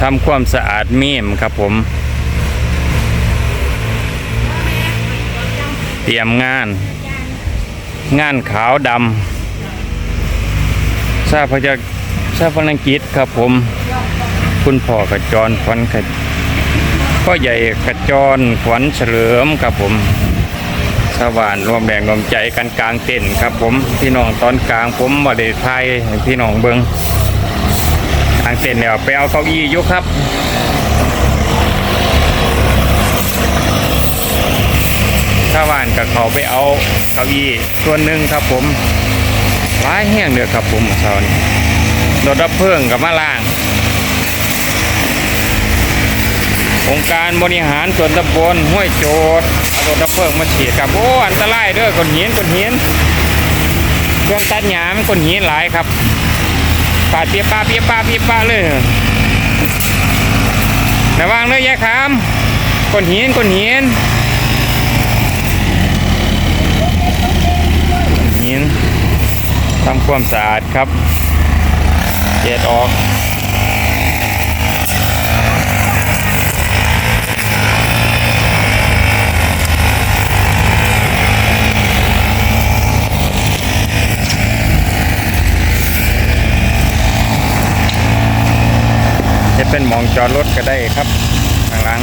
ทำความสะอาดเมมครับผม เตรียมงาน งานขาวดำทราบพระจักทราบพนังกิจครับผม คุณพ่อกระจรขวัญขพ่อใหญ่กระจรขวัญเฉลิมครับผมชาวบ้านรวมแรงรวมใจกันกลางเต็นท์ครับผมพี่น้องตอนกลางผมบ่ได้ไทยพี่น้องเบิง กลางเต็นเนี่ยไปเอาเก้าอี้ยกครับชาวบ้านกับเขาไปเอาเก้าอี้ส่วนหนึ่งครับผมร้ายแห้งเดือครับผมช้านี้รถดับเพลิงกับมาล่างองค์การบริหารส่วนตำบลห้วยโจดเอารถดับเพลิงมาฉีดครับโอ้อันตรายเด้อก้นหินก้นหินเครื่องตัดหญ้ามันก้นหินหลายครับ ปาดเปียปาเปียปาเปียปาเลยระวังเลยยายคำก้นหินก้นหินก้นหินทำความสะอาดครับเจ็ดออก เป็นมองจอดรถก็ได้ครับข้างหลัง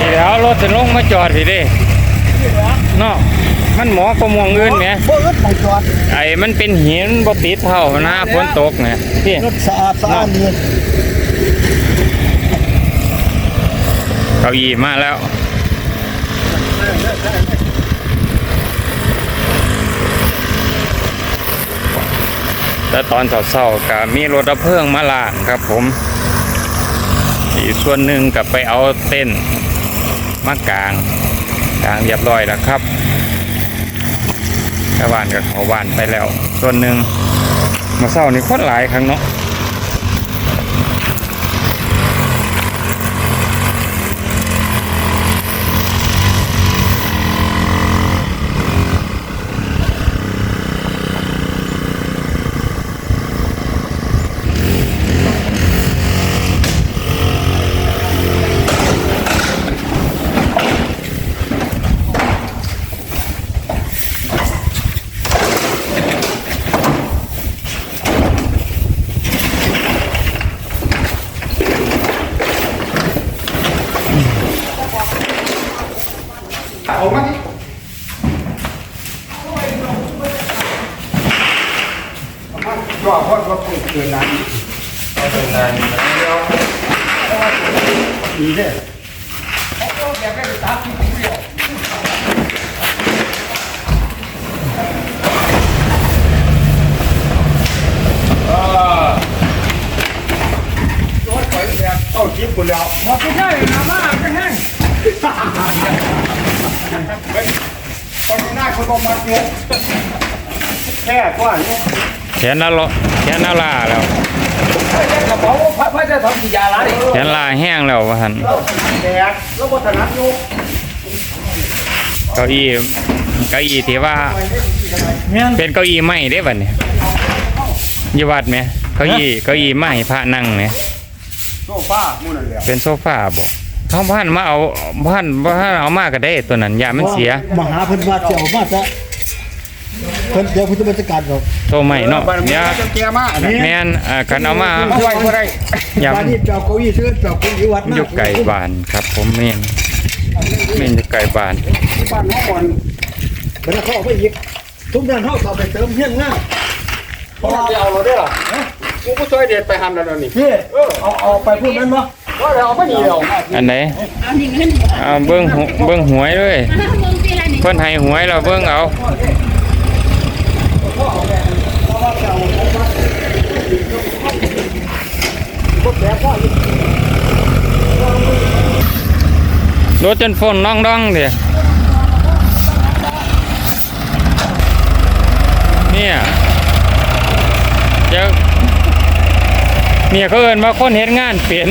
นี่แล้วรถ จะลงมาจอดพี่ดิเนาะมันหมอกระมวงอื่นไหมบ่อึดหมองจอดไอ้มันเป็นหินบ่ติดเท่าหน้าฝนตกเนี่ยพี่รถสะอาดสะอาดดีเก้าอี้มาแล้วแต่ตอนเช้าๆก็มีรถดับเพลิงมาล้างครับผม อีกส่วนหนึ่งกับไปเอาเต้นท์ มากลางกลางเรียบร้อยแล้วครับชาวบ้านกับเขาบ้านไปแล้ว ส่วนหนึ่งมาเศร้านี่คนหลายครั้งเนาะ เอามาดิจอดพอดรถเกินนั้น เอาเดินทาง ดีเด้อ ยิบหมดแล้ว บอกไม่ใช่นะมาไม่แห้งตอนนี้หน้าเขาบอกมาโยกแค่กว่าโยกแขนละละแขนละลาแล้วกระเป๋าพระพระจะทำกิยาละดิแขนลาแห้งแล้วว่าท่านแดดแล้วก็ถนัดโยกเก้าอี้เก้าอี้ที่ว่าเนี่ยเป็นเก้าอี้ไม้เด้บัดนี้อยู่วัดไหมเก้าอี้เก้าอี้ไม้พระนั่งเนี่ยโซ ฟาหมู่นั่นแหละเป็นโซฟาบ่เขาบ้านมาเอาบ้านบ้านเอามาก็ได้ตัวนั้นยามันเสียมหาเพิ่นว่าจะเอามาซะเพิ่นเดี๋ยวเพิ่นจะมาจัดการดอกโตใหม่เนาะเดี๋ยวจะแก่มาอันนี้แม่นอ่ากันเอามาเอาไว้บ่ได้ยำบ้านนี้เจ้าเก้าอี้ซื้อเจ้าเก้าอี้วัดอยู่ไก่บ้านครับ ผมแม่นแม่นอยู่ไก่บ้านบ้านเฮาอ่อนเพิ่นเขาเอาไปอีกทุกด้านเฮาเอาไปเติมเฮียงหน้าเพราะว่าเอาเราได้หรอ กูก็ช่วยเด็ดไปหันแล้วนี่พี่เออเอาเอาไปพูดนั้นบ่ว่าเอาไปนี่แล้วอันไหนเอาหนึ่งเงินอ่าเบิ่งหเบิ่งหวยเลยมึงตีละหนึ่งเพิ่นให้หวยเราเบิ่งเอารถจนฝนน้องดองเดี๋ยเนี่ยเดี๋ยว เนี่ยเขาเอินว่าคนเห็นงานเปลี่ยน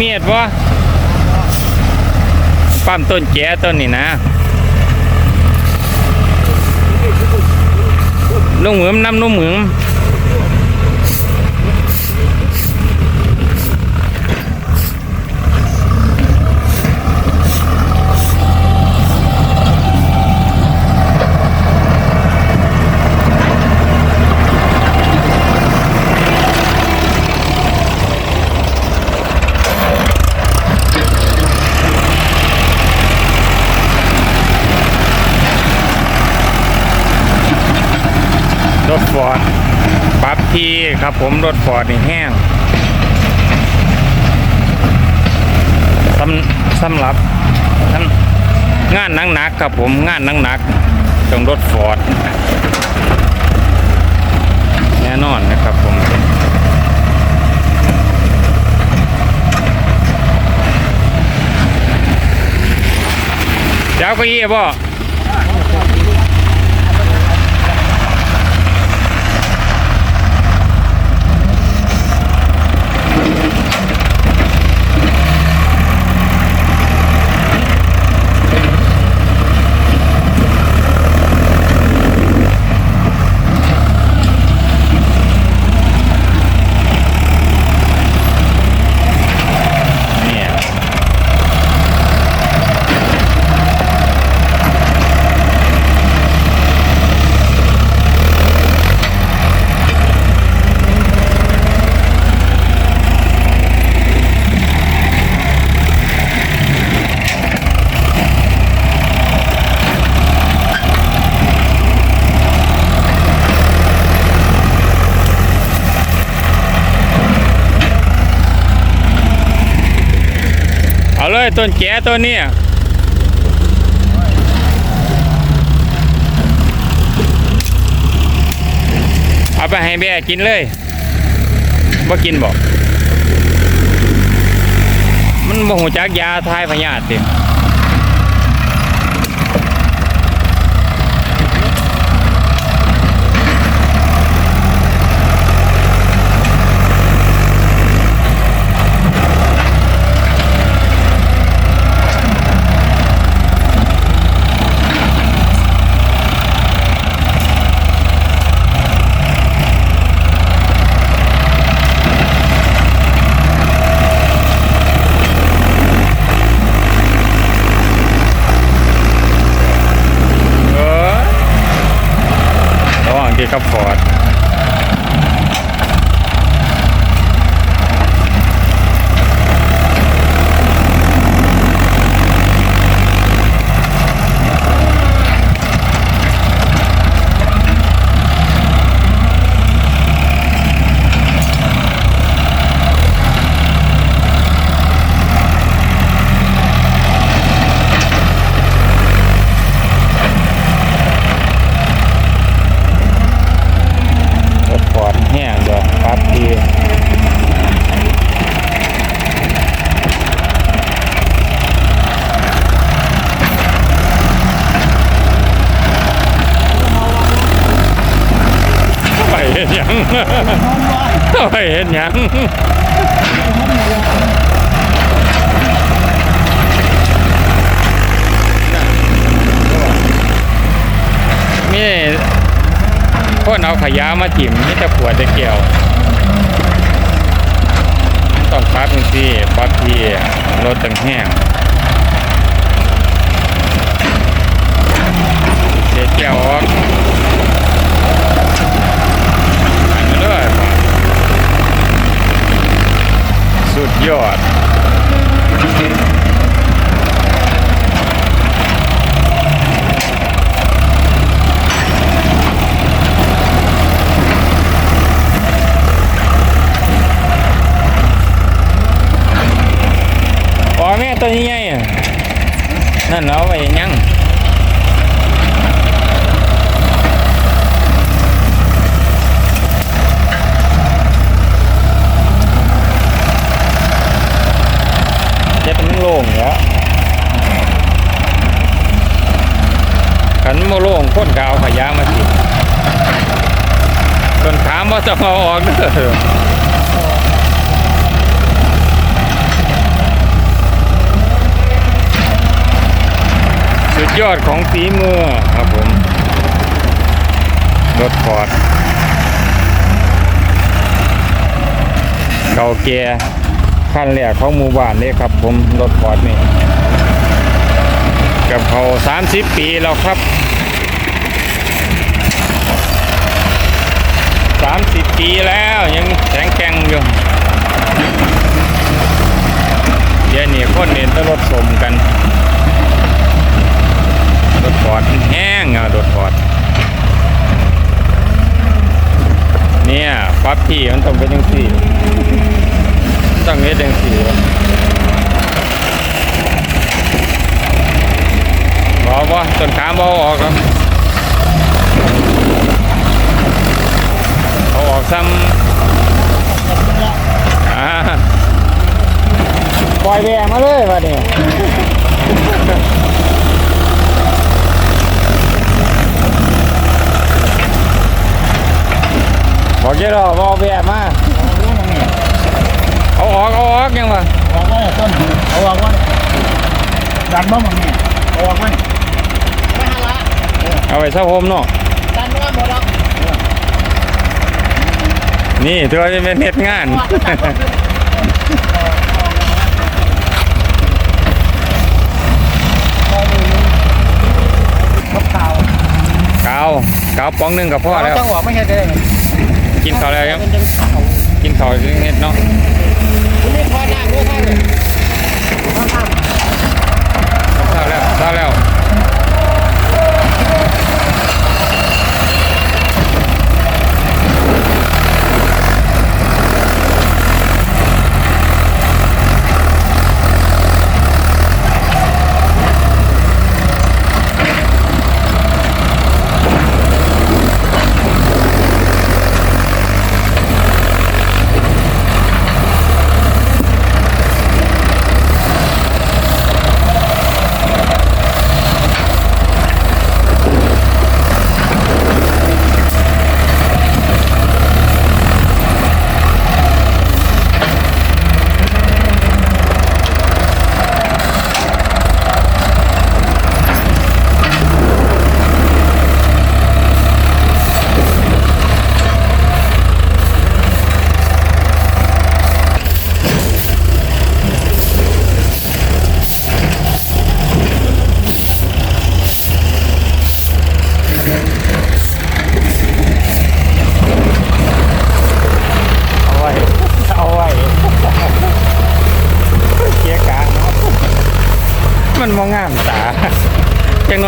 มีดบ่ ความต้นแก่ต้นนี่นะลุงเหมือมน้ำนุ่มเหมือมรถฟอร์ดปรับที่ ครับผมรถฟอร์ดนี่แห้งสำสำหรับงานหนักๆครับผมงานหนักๆต้องรถฟอร์ดแน่นอนนะครับผมเจ้าก็ยี่บ่ ต้นแก่ต้นเนี้เอาไปให้แม่กินเลยบ่กินบอก มันบ่หูจักยาทายพยาธิติ เออ ระหว่างที่ขับฟอร์ดรถฟอร์ดแห้งเด้อครับทีไปเห็นหยัง ไปเห็นหยัง มีคน เอาขยะมาถิ่มนี่จะขวดจะเกี่ยว ต้องปั๊บจังซี่ปั๊บที่รถจังแห้งเด็ดแก้วออกสุดยอด ตัวนี้ไงนั่นเอาไว้ยังเจ็ดมันโล่งแล้วขันโมโล่งคนกเอาขยะมาสิส่วนขามว่าจะเอาออกเด้อ ยอดของฝีมือครับผม รถฟอร์ดเก่าแก่ขั้นแรกของหมู่บ้านนี่ครับผม รถฟอร์ดนี่ กับเขา30 ปีแล้วครับ 30 ปีแล้วยังแข็งแกร่งอยู่เดี๋ยวนี้คนเห็นแตรถสมกัน รถฟอร์ดมันแห้งอะรถฟอร์ดเนี่ยปั๊บที่มันต้องเป็นจังสี่ต้องเป็นจังสี่บอกว่าต้นขาบอออกครับเอาออกซ้ำปล่อยแบมาเลยวะเนี่ บอกเจ้าเราบอกแบบมาเอาออกเอาออกยังวะออกไว้ต้นเอาออกไว้ดันบ่มึงนี่เอาออกไว้เอาไปเช่าโฮมเนาะดันบ่หมดแล้วนี่ถือว่าจะเป็นเฮ็ดงานข่าวกาวกาวป้องหนึ่งกับพ่อแล้วจังหวะไม่ใช่ได้ไง กินข้าวแล้วครับ กินข้าวยังเฮ็ดเนาะคุณนี่พอหน้ารู้ข้างเลยข้าวแล้วข้าวแล้ว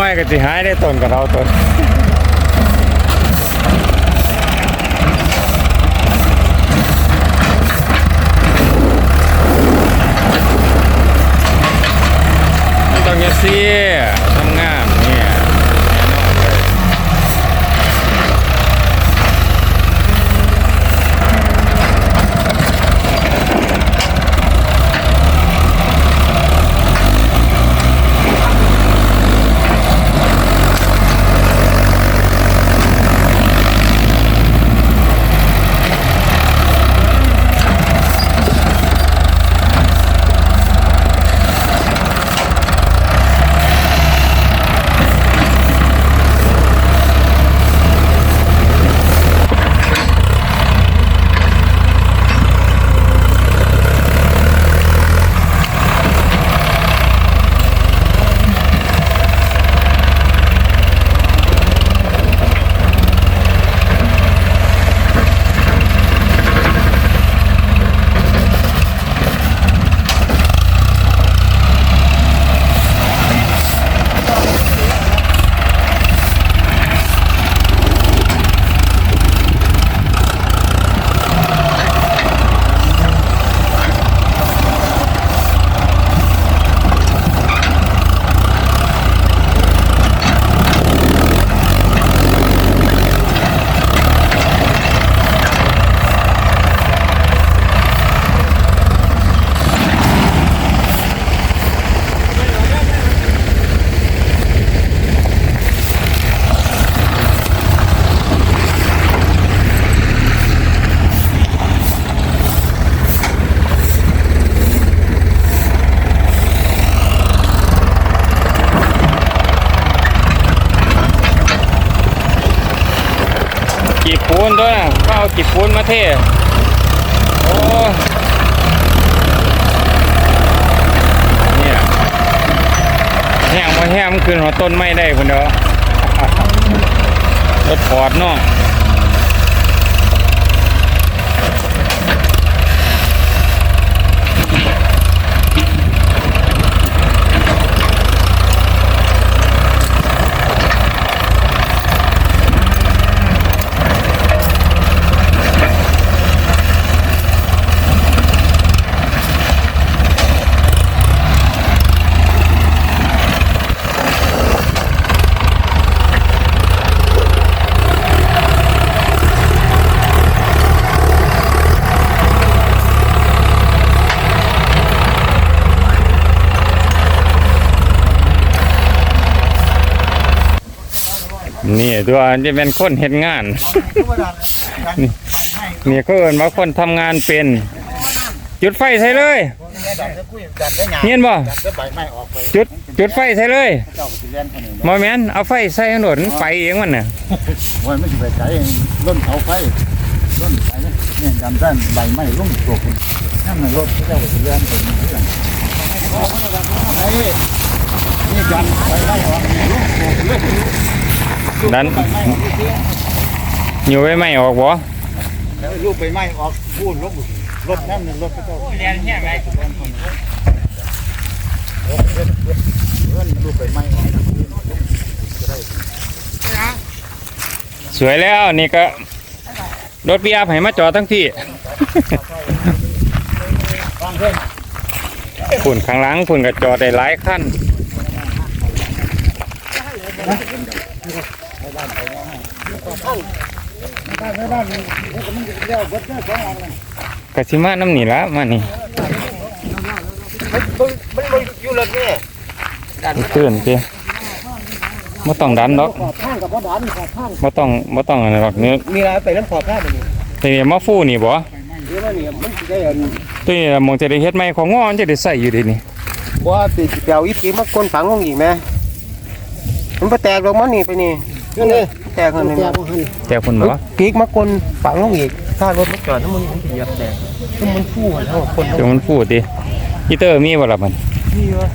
อยก็สิหายได้ต้นกับเราต้นต้องอย่างซี่ท ก็เอากีบปูนมาเทโอ้เนี่ยแห้งมาแห้งขึ้นหัวต้นไม่ได้คนเดียวรถพอดเนาะ นี่ตัวจะเป็นคนเห็นงาน นี่นี่เขาเอินว่าคนทำงานเป็น จุดไฟใส่เลยเห็นบ่จุดจุดไฟใส่เลยมอแมนเอาไฟใส่ถนนไปเองมันน่ะว่าไม่ใช่ไปใช้ร่นเสาไฟร่นไฟเนี่ยดันด้านใบไม้ลุ่มตัวคุณนั่นน่ะรถเจ้าก็เลื่อนไปนี่กันนี่นี่ดันไปไล่ออกนี่ลุ่มตัวคุณ ดันออกนี่เสียอยู่ไว้ไม่ออกบ่ลูกใบไม้ออกพูนรถรถนั่นรถเจ้าเรียนเนี่ยไงเลื่อนเลื่อนลูกใบไม้ออกสวยแล้วนี่ก็รถปีอาให้มาจอดทั้งที่ฝุ่นข้างหลังฝุ่นก็จอดได้หลายขั้น ได้ไม่ได้มันมันเลี้ยวเบิดเนี่ยสองอันเลยกสิมาน้ำหนีละมานี่มันมันอยู่เลยเนี่ยตื่นเตี้ยบ่ต้องดันดอกขอบข้างกับพ่อดานขอบข้างบ่ต้องบ่ต้องอะไรหรอกเนี่มีอะไรไปน้ำขอบข้างมันนี่ทีนี้มาฟูนี่บ่เดี๋ยวนี่มันจะได้เห็นตัวนี้ล่ะมองจะได้เฮ็ดไหมของงอนจะได้ใส่อยู่ดีนี่ว่าติดเปียวอีปีมาก้นฝังลงอีกไหมมันไปแตกลงมันนี่ไปนี่ นี่เลยแตกคนนึงแต่คุณบ่ปีกมาก้นฝังลงอีกถ้ารถมันจอดถ้ามันมันเหยียบแตกถ้ามันฟู่แล้วคนเดี๋ยวมันฟู่ติอีเตอร์มีบ่ล่ะมันที่วะ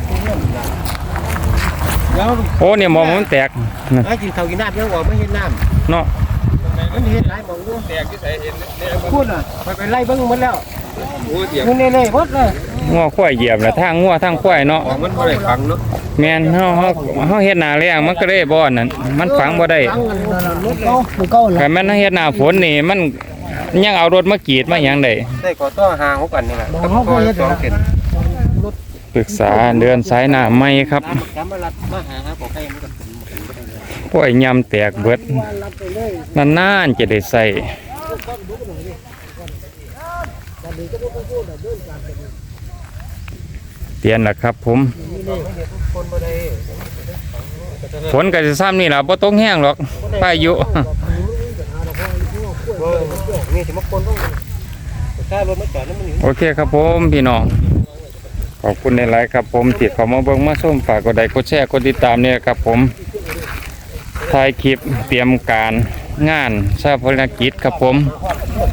แล้วโอ้เนี่ยมองมันแตกนะไอ้กินข้าวกินน้ำยังบอกไม่เห็นน้เนาะำมันเห็นหลายมองด้วยแตกที่ใส่เห็นเนี่ยพูดอะไปไปไล่เบิ้งหมดแล้วโอ้เสียงมันเน่ๆหมดเลย งัวควายเหยียบแล้วทางงัวทางควายเนาะมันไม่ได้ฟังเนาะแม่นเฮาเฮาเฮาเฮ็ดหน้าแล้งมันก็ได้บ่อนนั่นมันฝังบ่ได้ตั้งกันนั่นน่ะรถเก่ามันเก่าแหละแต่แม่นเฮ็ดหน้าฝนนี่มันยังเอารถมากรีดมาหยังได้ได้ก่อต้อหางเขากันนี่แหละบอกเขาก็เฮ็ดสองนะเข็นปรึกษาเดือนสายหน้าใหม่ครับจำมาลัดมาหาครับบอกให้มันก็เป็นหมดเลยพวกไอ้ยำแตกเบิดนานๆจะได้ใส่ เปลี่ยนแล้วครับผมคนบ่ได้ฝนก็สิซ้ำนี่ล่ะบ่ตกแห้งหรอกพายุเออนี่สิมาคนต้องถ้ารถมาจอดแล้วมันอยู่โอเคครับผมพี่น้องขอบคุณในไลฟ์ครับผมติดเข้ามาเบิ่งมาส้มฝากกดไลค์กดแชร์กดติดตามเนี่ยครับผมถ่ายคลิปเตรียมการงานชาพนกิจครับผม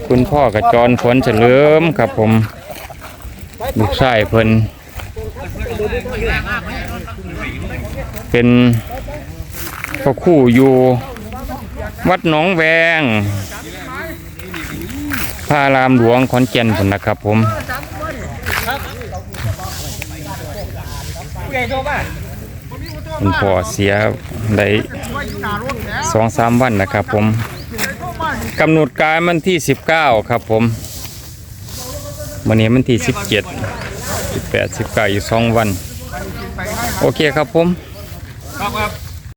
คุณพ่อกับจรฝนเฉลิมครับผมลูกชายเพิ่น เป็นพ่อคู่อยู่วัดหนองแวงพระรามหลวงขอนแก่นพุ่นะครับผมคุณพ่อเสียได้สองสามวันนะครับผมกำหนดการมันที่สิบเก้าครับผมวันนี้มันที่สิบเจ็ดสิบแปดสิบเก้าอยู่สองวัน โอเคครับผม ครับครับ